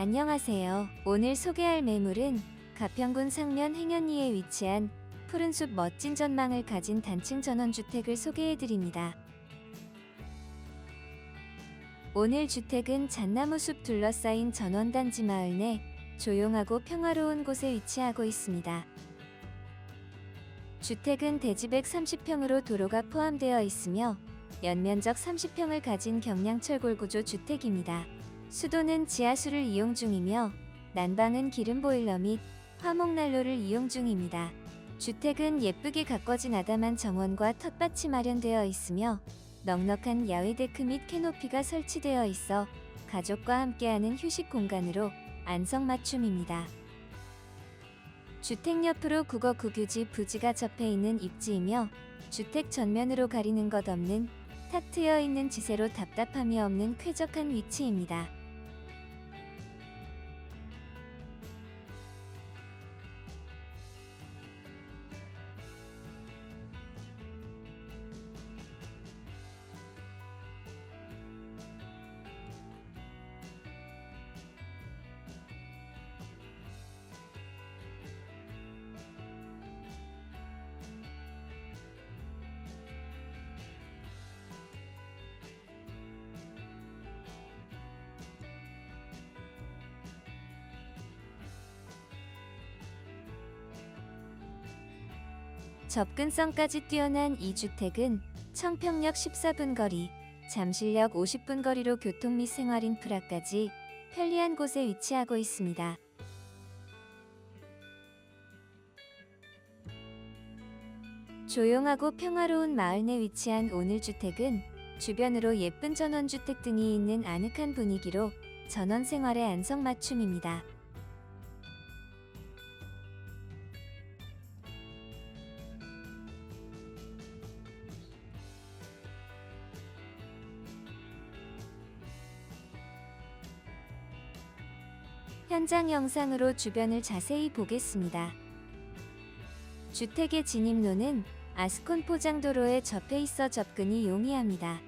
안녕하세요. 오늘 소개할 매물은 가평군 상면 행연리에 위치한 푸른숲 멋진 전망을 가진 단층 전원주택을 소개해드립니다. 오늘 주택은 잣나무 숲 둘러싸인 전원단지 마을 내 조용하고 평화로운 곳에 위치하고 있습니다. 주택은 대지백 30평으로 도로가 포함되어 있으며 연면적 30평을 가진 경량철골 구조 주택입니다. 수도는 지하수를 이용 중이며 난방은 기름 보일러 및 화목난로를 이용 중입니다. 주택은 예쁘게 가꿔진 아담한 정원과 텃밭이 마련되어 있으며 넉넉한 야외 데크 및 캐노피가 설치되어 있어 가족과 함께하는 휴식 공간으로 안성맞춤입니다. 주택 옆으로 국어 국유지 부지가 접해 있는 입지이며 주택 전면으로 가리는 것 없는 탁 트여 있는 지세로 답답함이 없는 쾌적한 위치입니다. 접근성까지 뛰어난 이 주택은 청평역 14분 거리, 잠실역 50분 거리로 교통 및 생활 인프라까지 편리한 곳에 위치하고 있습니다. 조용하고 평화로운 마을 내 위치한 오늘 주택은 주변으로 예쁜 전원주택 등이 있는 아늑한 분위기로 전원 생활의 안성맞춤입니다. 현장 영상으로 주변을 자세히 보겠습니다. 주택의 진입로는 아스콘 포장도로에 접해 있어 접근이 용이합니다.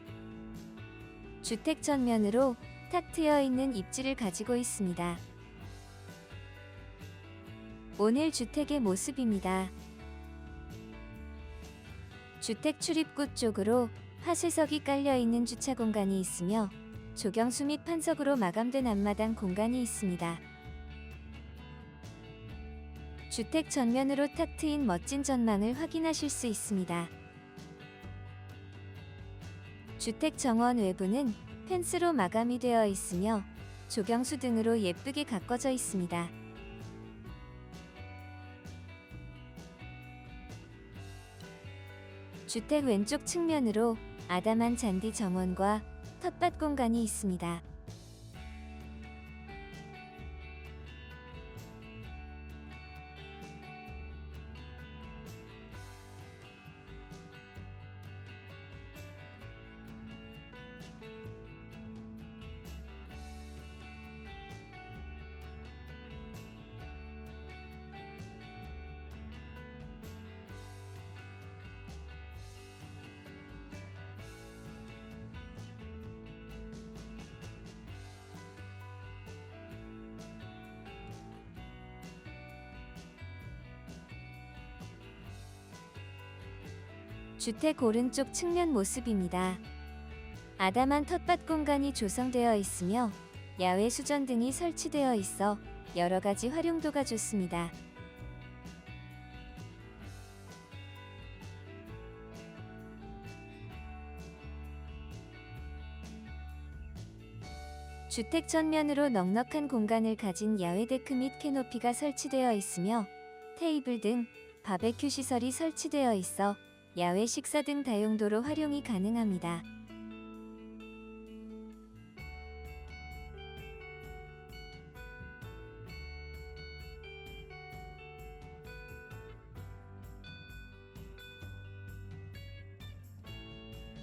주택 전면으로 탁 트여 있는 입지를 가지고 있습니다. 오늘 주택의 모습입니다. 주택 출입구 쪽으로 하수석이 깔려 있는 주차 공간이 있으며 조경수 및 판석으로 마감된 앞마당 공간이 있습니다. 주택 전면으로 탁 트인 멋진 전망을 확인하실 수 있습니다. 주택 정원 외부는 펜스로 마감이 되어 있으며 조경수 등으로 예쁘게 가꿔져 있습니다. 주택 왼쪽 측면으로 아담한 잔디 정원과 텃밭 공간이 있습니다. 주택 오른쪽 측면 모습입니다. 아담한 텃밭 공간이 조성되어 있으며 야외 수전 등이 설치되어 있어 여러 가지 활용도가 좋습니다. 주택 전면으로 넉넉한 공간을 가진 야외 데크 및 캐노피가 설치되어 있으며 테이블 등 바베큐 시설이 설치되어 있어 야외 식사 등 다용도로 활용이 가능합니다.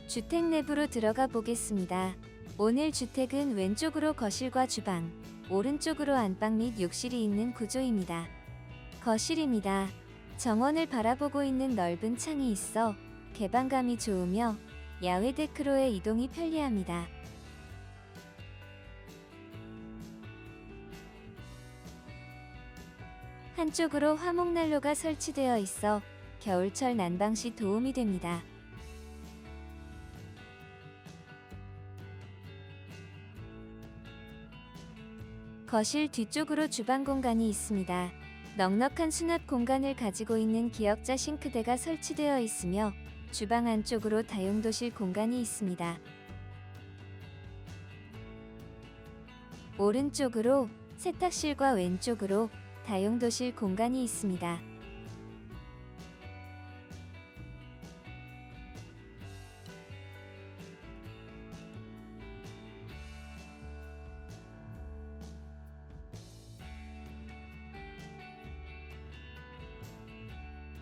주택 내부로 들어가 보겠습니다. 오늘 주택은 왼쪽으로 거실과 주방, 오른쪽으로 안방 및 욕실이 있는 구조입니다. 거실입니다. 정원을 바라보고 있는 넓은 창이 있어 개방감이 좋으며 야외 데크로의 이동이 편리합니다. 한쪽으로 화목난로가 설치되어 있어 겨울철 난방 시 도움이 됩니다. 거실 뒤쪽으로 주방 공간이 있습니다. 넉넉한 수납 공간을 가지고 있는 기역자 싱크대가 설치되어 있으며 주방 안쪽으로 다용도실 공간이 있습니다. 오른쪽으로 세탁실과 왼쪽으로 다용도실 공간이 있습니다.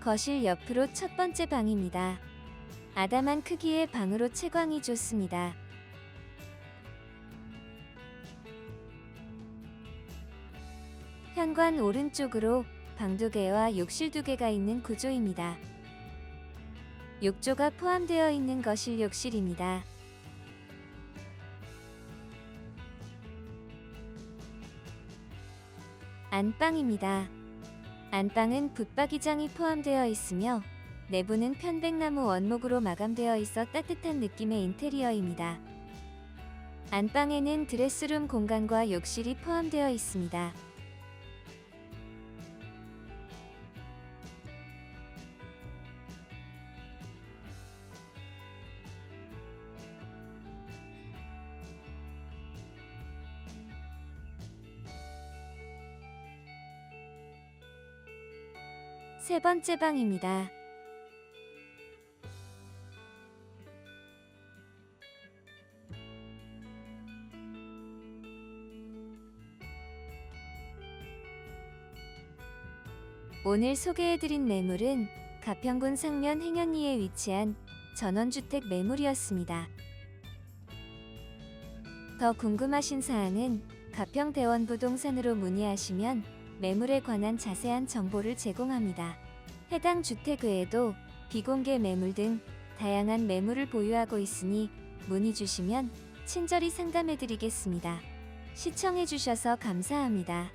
거실 옆으로 첫 번째 방입니다. 아담한 크기의 방으로 채광이 좋습니다. 현관 오른쪽으로 방 두 개와 욕실 두 개가 있는 구조입니다. 욕조가 포함되어 있는 거실 욕실입니다. 안방입니다. 안방은 붙박이장이 포함되어 있으며 내부는 편백나무 원목으로 마감되어 있어 따뜻한 느낌의 인테리어입니다. 안방에는 드레스룸 공간과 욕실이 포함되어 있습니다. 세 번째 방입니다. 오늘 소개해드린 매물은 가평군 상면 행현리에 위치한 전원주택 매물이었습니다. 더 궁금하신 사항은 가평 대원부동산으로 문의하시면 매물에 관한 자세한 정보를 제공합니다. 해당 주택 외에도 비공개 매물 등 다양한 매물을 보유하고 있으니 문의 주시면 친절히 상담해 드리겠습니다. 시청해 주셔서 감사합니다.